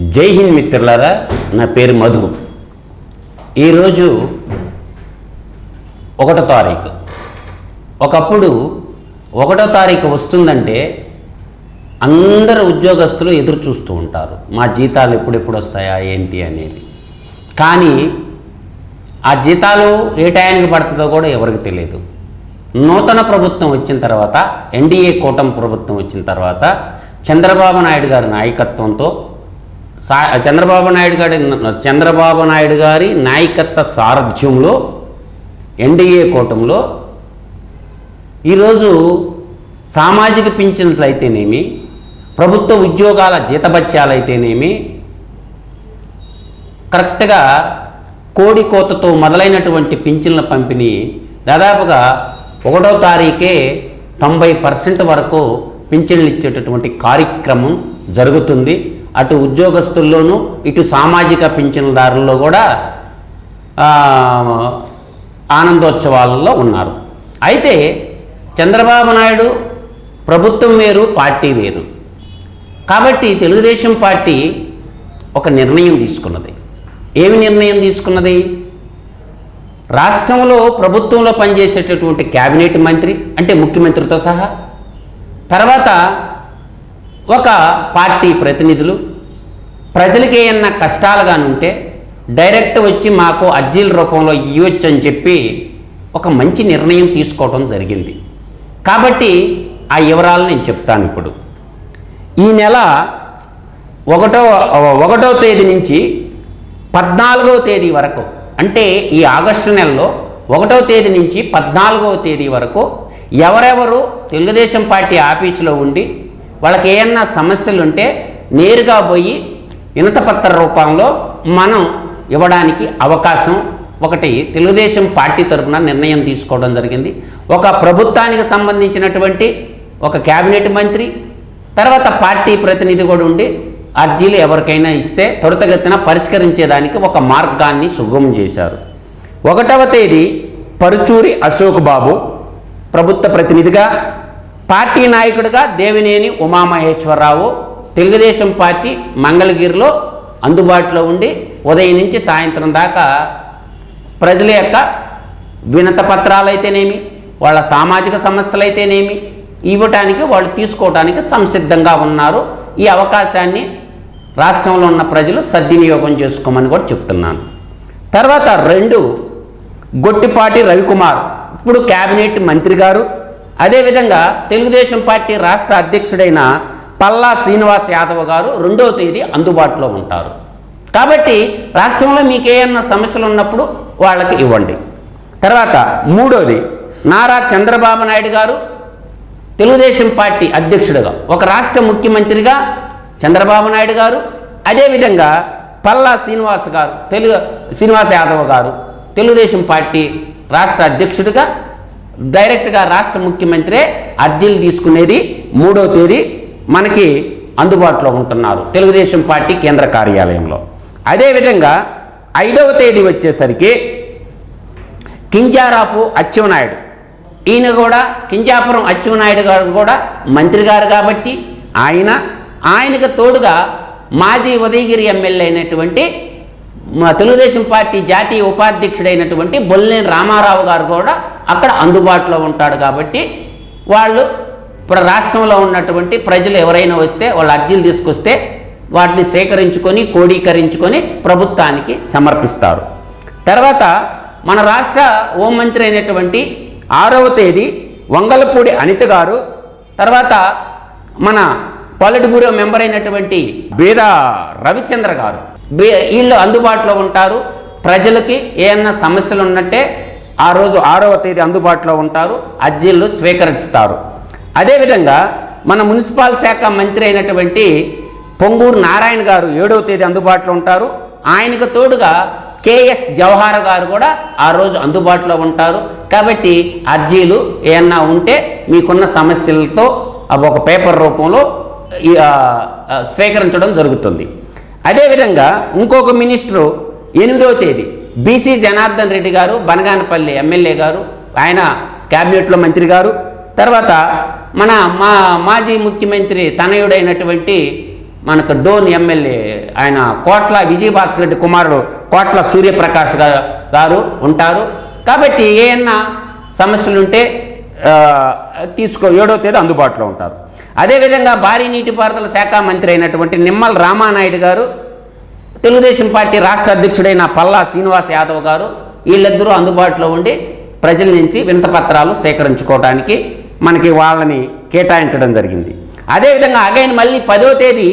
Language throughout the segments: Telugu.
జై హింద్ మిత్రులారా నా పేరు మధు. ఈరోజు ఒకటో తారీఖు. ఒకప్పుడు ఒకటో తారీఖు వస్తుందంటే అందరు ఉద్యోగస్తులు ఎదురు చూస్తూ ఉంటారు. మా జీతాలు ఎప్పుడెప్పుడు వస్తాయా ఏంటి అనేది. కానీ ఆ జీతాలు ఏ టయానికి పడుతుందో కూడా ఎవరికి తెలియదు. నూతన ప్రభుత్వం వచ్చిన తర్వాత ఎన్డీఏ కూటమి ప్రభుత్వం వచ్చిన తర్వాత చంద్రబాబు నాయుడు గారి నాయకత్వంతో చంద్రబాబు నాయుడు గారి చంద్రబాబు నాయుడు గారి నాయకత్వ సారథ్యంలో ఎన్డీఏ కూటమిలో ఈరోజు సామాజిక పింఛన్లు అయితేనేమి ప్రభుత్వ ఉద్యోగాల జీతభత్యాలైతేనేమి కరెక్ట్గా కోడి కోతతో మొదలైనటువంటి పింఛన్ల పంపిణీ దాదాపుగా ఒకటో తారీఖే తొంభై పర్సెంట్ వరకు పింఛన్లు ఇచ్చేటటువంటి కార్యక్రమం జరుగుతుంది. అటు ఉద్యోగస్తుల్లోనూ ఇటు సామాజిక పింఛన్దారుల్లో కూడా ఆనందోత్సవాలలో ఉన్నారు. అయితే చంద్రబాబు నాయుడు ప్రభుత్వం వేరు పార్టీ వేరు. కాబట్టి తెలుగుదేశం పార్టీ ఒక నిర్ణయం తీసుకున్నది. ఏమి నిర్ణయం తీసుకున్నది? రాష్ట్రంలో ప్రభుత్వంలో పనిచేసేటటువంటి క్యాబినెట్ మంత్రి అంటే ముఖ్యమంత్రితో సహా తర్వాత ఒక పార్టీ ప్రతినిధులు ప్రజలకి ఏమన్నా కష్టాలుగా ఉంటే డైరెక్ట్ వచ్చి మాకు అర్జీల రూపంలో ఇవ్వచ్చు అని చెప్పి ఒక మంచి నిర్ణయం తీసుకోవడం జరిగింది. కాబట్టి ఆ వివరాలు నేను చెప్తాను ఇప్పుడు. ఈ నెల ఒకటో ఒకటో తేదీ నుంచి పద్నాలుగవ తేదీ వరకు అంటే ఈ ఆగస్టు నెలలో ఒకటో తేదీ నుంచి పద్నాలుగవ తేదీ వరకు ఎవరెవరు తెలుగుదేశం పార్టీ ఆఫీసులో ఉండి వాళ్ళకి ఏమన్నా సమస్యలు ఉంటే నేరుగా పోయి వినతపత్ర రూపంలో మనం ఇవ్వడానికి అవకాశం ఒకటి. తెలుగుదేశం పార్టీ తరఫున నిర్ణయం తీసుకోవడం జరిగింది. ఒక ప్రభుత్వానికి సంబంధించినటువంటి ఒక కేబినెట్ మంత్రి తర్వాత పార్టీ ప్రతినిధి కూడా ఉండి అర్జీలు ఎవరికైనా ఇస్తే త్వరితగతిన పరిష్కరించేదానికి ఒక మార్గాన్ని సుగమం చేశారు. ఒకటవ తేదీ పరుచూరి అశోక్ బాబు ప్రభుత్వ ప్రతినిధిగా పార్టీ నాయకుడిగా దేవినేని ఉమామహేశ్వరరావు తెలుగుదేశం పార్టీ మంగళగిరిలో అందుబాటులో ఉండి ఉదయం నుంచి సాయంత్రం దాకా ప్రజల యొక్క వినత పత్రాలైతేనేమి వాళ్ళ సామాజిక సమస్యలైతేనేమి ఇవ్వటానికి వాళ్ళు తీసుకోవటానికి సంసిద్ధంగా ఉన్నారు. ఈ అవకాశాన్ని రాష్ట్రంలో ఉన్న ప్రజలు సద్వినియోగం చేసుకోమని కూడా చెప్తున్నాను. తర్వాత రెండు గొట్టిపాటి రవికుమార్. ఇప్పుడు క్యాబినెట్ మంత్రి గారు అదేవిధంగా తెలుగుదేశం పార్టీ రాష్ట్ర అధ్యక్షుడైన పల్లా శ్రీనివాస్ యాదవ్ గారు రెండవ తేదీ అందుబాటులో ఉంటారు. కాబట్టి రాష్ట్రంలో మీకు ఏమన్నా సమస్యలు ఉన్నప్పుడు వాళ్ళకి ఇవ్వండి. తర్వాత మూడోది నారా చంద్రబాబు నాయుడు గారు తెలుగుదేశం పార్టీ అధ్యక్షుడిగా ఒక రాష్ట్ర ముఖ్యమంత్రిగా చంద్రబాబు నాయుడు గారు అదేవిధంగా పల్లా శ్రీనివాస్ గారు తెలుగు శ్రీనివాస్ యాదవ్ గారు తెలుగుదేశం పార్టీ రాష్ట్ర అధ్యక్షుడిగా డైరెక్ట్గా రాష్ట్ర ముఖ్యమంత్రే అర్జీలు తీసుకునేది మూడో తేదీ మనకి అందుబాటులో ఉంటున్నారు తెలుగుదేశం పార్టీ కేంద్ర కార్యాలయంలో. అదేవిధంగా ఐదవ తేదీ వచ్చేసరికి కింజారాపు అచ్చెవనాయుడు ఈయన కూడా కింజాపురం అచ్చెవనాయుడు గారు కూడా మంత్రి గారు కాబట్టి ఆయన ఆయనకు తోడుగా మాజీ ఉదయగిరి ఎమ్మెల్యే అయినటువంటి తెలుగుదేశం పార్టీ జాతీయ ఉపాధ్యక్షుడైనటువంటి బొల్లేని రామారావు గారు కూడా అక్కడ అందుబాటులో ఉంటాడు కాబట్టి వాళ్ళు ఇప్పుడు రాష్ట్రంలో ఉన్నటువంటి ప్రజలు ఎవరైనా వస్తే వాళ్ళు అర్జీలు తీసుకొస్తే వాటిని సేకరించుకొని కోడీకరించుకొని ప్రభుత్వానికి సమర్పిస్తారు. తర్వాత మన రాష్ట్ర హోంమంత్రి అయినటువంటి ఆరవ తేదీ వంగలపూడి అనిత గారు తర్వాత మన పాలిట్ బ్యూరో మెంబర్ అయినటువంటి బేద రవిచంద్ర గారు. వీళ్ళు అందుబాటులో ఉంటారు. ప్రజలకి ఏమన్నా సమస్యలు ఉన్నట్టే ఆ రోజు ఆరవ తేదీ అందుబాటులో ఉంటారు అర్జీలు స్వీకరిస్తారు. అదేవిధంగా మన మున్సిపల్ శాఖ మంత్రి అయినటువంటి పొంగూరు నారాయణ గారు ఏడవ తేదీ అందుబాటులో ఉంటారు. ఆయనకు తోడుగా కేఎస్ జవహార్ గారు కూడా ఆ రోజు అందుబాటులో ఉంటారు. కాబట్టి అర్జీలు ఏమన్నా ఉంటే మీకున్న సమస్యలతో ఒక పేపర్ రూపంలో స్వీకరించడం జరుగుతుంది. అదేవిధంగా ఇంకొక మినిస్టరు ఎనిమిదవ తేదీ బీసీ జనార్దన్ రెడ్డి గారు బనగానపల్లి ఎమ్మెల్యే గారు ఆయన క్యాబినెట్లో మంత్రి గారు తర్వాత మన మా మాజీ ముఖ్యమంత్రి తనయుడైనటువంటి మనకు డోన్ ఎమ్మెల్యే ఆయన కోట్ల విజయభాస్కర్ రెడ్డి కుమారుడు కోట్ల సూర్యప్రకాష్ గారు ఉంటారు. కాబట్టి ఏమన్నా సమస్యలుంటే తీసుకో ఏడో తేదీ అందుబాటులో ఉంటారు. అదేవిధంగా భారీ నీటిపారుదల శాఖ మంత్రి అయినటువంటి నిమ్మల రామానాయుడు గారు తెలుగుదేశం పార్టీ రాష్ట్ర అధ్యక్షుడైన పల్లా శ్రీనివాస్ యాదవ్ గారు వీళ్ళిద్దరూ అందుబాటులో ఉండి ప్రజల నుంచి వింతపత్రాలు సేకరించుకోవడానికి మనకి వాళ్ళని కేటాయించడం జరిగింది. అదేవిధంగా అగైన్ మళ్ళీ పదో తేదీ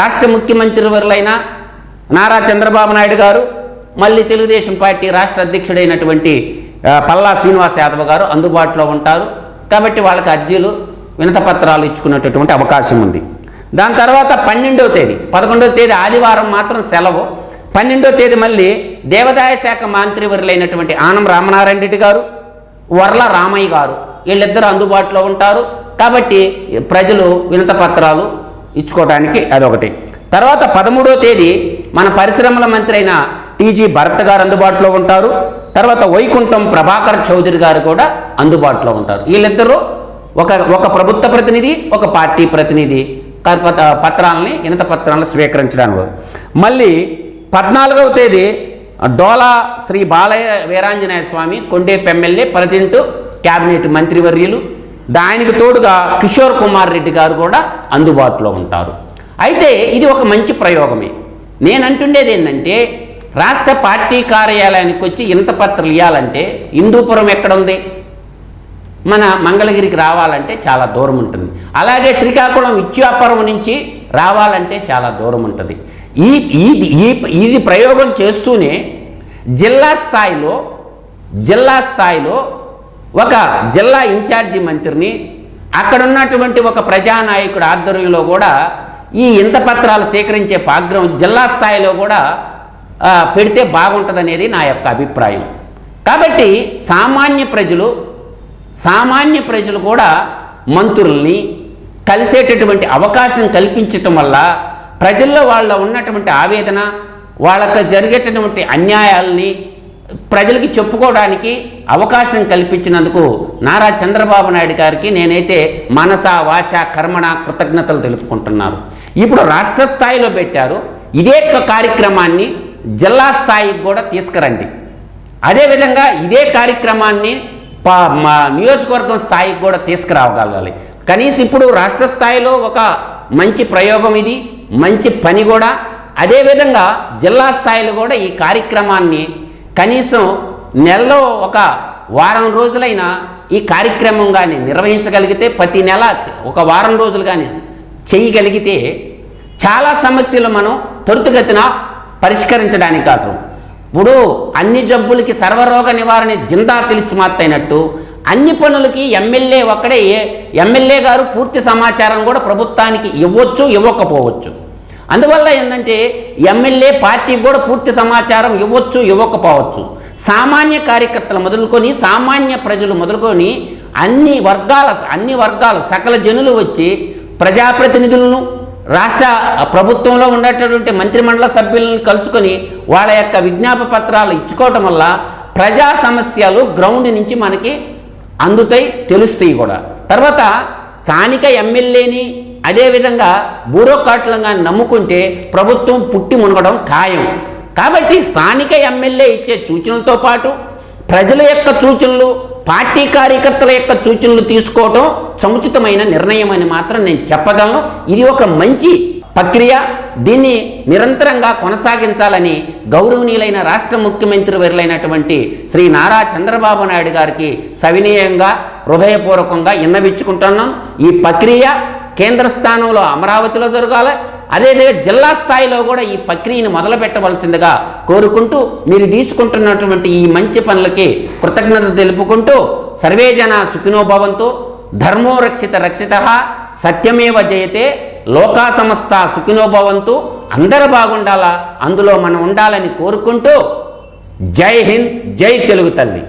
రాష్ట్ర ముఖ్యమంత్రి వర్లైన నారా చంద్రబాబు నాయుడు గారు మళ్ళీ తెలుగుదేశం పార్టీ రాష్ట్ర అధ్యక్షుడైనటువంటి పల్లా శ్రీనివాస్ యాదవ్ గారు అందుబాటులో ఉంటారు. కాబట్టి వాళ్ళకి అర్జీలు వినతపత్రాలు ఇచ్చుకునేటటువంటి అవకాశం ఉంది. దాని తర్వాత పన్నెండవ తేదీ. పదకొండవ తేదీ ఆదివారం మాత్రం సెలవు. పన్నెండవ తేదీ మళ్ళీ దేవాదాయ శాఖ మంత్రివర్యులైనటువంటి ఆనం రామనారాయణ రెడ్డి గారు వర్ల రామయ్య గారు వీళ్ళిద్దరూ అందుబాటులో ఉంటారు. కాబట్టి ప్రజలు వినత పత్రాలు ఇచ్చుకోవడానికి అదొకటి. తర్వాత పదమూడో తేదీ మన పరిశ్రమల మంత్రి అయిన టీజీ భరత్ గారు అందుబాటులో ఉంటారు. తర్వాత వైకుంఠం ప్రభాకర్ చౌదరి గారు కూడా అందుబాటులో ఉంటారు. వీళ్ళిద్దరూ ఒక ఒక ప్రభుత్వ ప్రతినిధి ఒక పార్టీ ప్రతినిధి. పత్రాలని ఇనత పత్రాలను స్వీకరించడానికి. మళ్ళీ పద్నాలుగవ తేదీ Dola Sri Balayya Veeranjaneya Swamy Kondepi MLA present cabinet మంత్రివర్యులు. దానికి తోడుగా కిషోర్ కుమార్ రెడ్డి గారు కూడా అందుబాటులో ఉంటారు. అయితే ఇది ఒక మంచి ప్రయోగమే. నేను అంటుండేది ఏంటంటే రాష్ట్ర పార్టీ కార్యాలయానికి వచ్చి ఇంత పత్రాలు ఇవ్వాలంటే హిందూపురం ఎక్కడ ఉంది? మన మంగళగిరికి రావాలంటే చాలా దూరం ఉంటుంది. అలాగే శ్రీకాకుళం ఇచ్చాపురం నుంచి రావాలంటే చాలా దూరం ఉంటుంది. ఈ ఇది ఈ ఇది ప్రయోగం చేస్తూనే జిల్లా స్థాయిలో జిల్లా స్థాయిలో ఒక జిల్లా ఇన్ఛార్జి మంత్రిని అక్కడ ఉన్నటువంటి ఒక ప్రజానాయకుడు ఆధ్వర్యంలో కూడా ఈ ఇంత పత్రాలు సేకరించే పాగ్రం జిల్లా స్థాయిలో కూడా పెడితే బాగుంటుందనేది నా యొక్క అభిప్రాయం. కాబట్టి సామాన్య ప్రజలు సామాన్య ప్రజలు కూడా మంత్రుల్ని కలిసేటటువంటి అవకాశం కల్పించటం వల్ల ప్రజల్లో వాళ్ళ ఉన్నటువంటి ఆవేదన వాళ్ళతో జరిగేటటువంటి అన్యాయాల్ని ప్రజలకి చెప్పుకోవడానికి అవకాశం కల్పించినందుకు నారా చంద్రబాబు నాయుడు గారికి నేనైతే మనస వాచ కర్మణ కృతజ్ఞతలు తెలుపుకుంటున్నాను. ఇప్పుడు రాష్ట్ర స్థాయిలో పెట్టారు. ఇదే కార్యక్రమాన్ని జిల్లా స్థాయికి కూడా తీసుకురండి. అదేవిధంగా ఇదే కార్యక్రమాన్ని పా- మా నియోజకవర్గం స్థాయికి కూడా తీసుకురాగలగాలి. కనీసం ఇప్పుడు రాష్ట్ర స్థాయిలో ఒక మంచి ప్రయోగం ఇది మంచి పని కూడా. అదేవిధంగా జిల్లా స్థాయిలో కూడా ఈ కార్యక్రమాన్ని కనీసం నెలలో ఒక వారం రోజులైనా ఈ కార్యక్రమం కానీ నిర్వహించగలిగితే ప్రతి నెల ఒక వారం రోజులు కానీ చేయగలిగితే చాలా సమస్యలు మనం త్వరితగతిన పరిష్కరించడానికి కాదు. ఇప్పుడు అన్ని జబ్బులకి సర్వరోగ నివారణ జిందా తెలిసి మాత్తైనట్టు అన్ని పనులకి ఎమ్మెల్యే ఒక్కడే ఎమ్మెల్యే గారు పూర్తి సమాచారం కూడా ప్రభుత్వానికి ఇవ్వచ్చు ఇవ్వకపోవచ్చు. అందువల్ల ఏంటంటే ఎమ్మెల్యే పార్టీకి కూడా పూర్తి సమాచారం ఇవ్వచ్చు ఇవ్వకపోవచ్చు. సామాన్య కార్యకర్తలు మొదలుకొని సామాన్య ప్రజలు మొదలుకొని అన్ని వర్గాల అన్ని వర్గాలు సకల జనులు వచ్చి ప్రజాప్రతినిధులను రాష్ట్ర ప్రభుత్వంలో ఉండేటటువంటి మంత్రిమండల సభ్యులను కలుసుకొని వాళ్ళ యొక్క విజ్ఞాప పత్రాలు ఇచ్చుకోవటం వల్ల ప్రజా సమస్యలు గ్రౌండ్ నుంచి మనకి అందుతాయి తెలుస్తాయి కూడా. తర్వాత స్థానిక ఎమ్మెల్యేని అదేవిధంగా బ్యూరోక్రాట్లను కానీ నమ్ముకుంటే ప్రభుత్వం పుట్టి మునగడం ఖాయం. కాబట్టి స్థానిక ఎమ్మెల్యే ఇచ్చే సూచనలతో పాటు ప్రజల యొక్క సూచనలు పార్టీ కార్యకర్తల యొక్క సూచనలు తీసుకోవటం సముచితమైన నిర్ణయం అని మాత్రం నేను చెప్పగలను. ఇది ఒక మంచి ప్రక్రియ. దీన్ని నిరంతరంగా కొనసాగించాలని గౌరవనీయులైన రాష్ట్ర ముఖ్యమంత్రి వరులైనటువంటి శ్రీ నారా చంద్రబాబు నాయుడు గారికి సవినీయంగా హృదయపూర్వకంగా విన్నవించుకుంటున్నాం. ఈ ప్రక్రియ కేంద్ర స్థానంలో అమరావతిలో జరగాలి. అదేవిధంగా జిల్లా స్థాయిలో కూడా ఈ ప్రక్రియను మొదలు పెట్టవలసిందిగా కోరుకుంటూ మీరు తీసుకుంటున్నటువంటి ఈ మంచి పనులకి కృతజ్ఞత తెలుపుకుంటూ సర్వేజన సుఖినోభవంతో ధర్మో రక్షిత రక్షిత సత్యమేవ జయతే లోకా సమస్త సుఖినోభవంతు అందరూ బాగుండాలా అందులో మనం ఉండాలని కోరుకుంటూ జై హింద్ జై తెలుగు తల్లి.